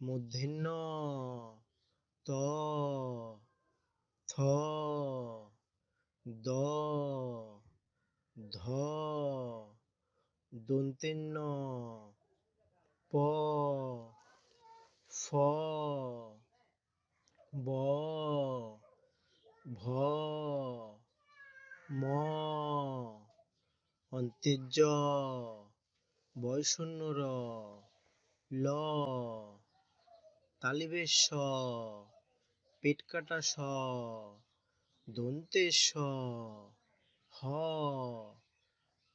মূর্ধন্য ত থ দ ধ দন্তেন্ন প ফ ব ভ ম অন্ত্যেজ বয়শূন্য ল তালিবেশ স, পেট কাটা স দন্তেশ স, হ,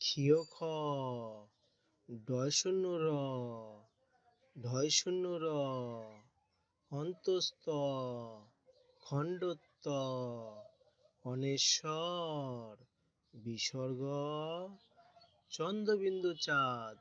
ক্ষীয় খ ডয় শূন্য র ঢয় শূন্য র অন্তস্ত খণ্ডত্ব, অনেশ্বর, বিসর্গ, চন্দ্রবিন্দু চাঁদ।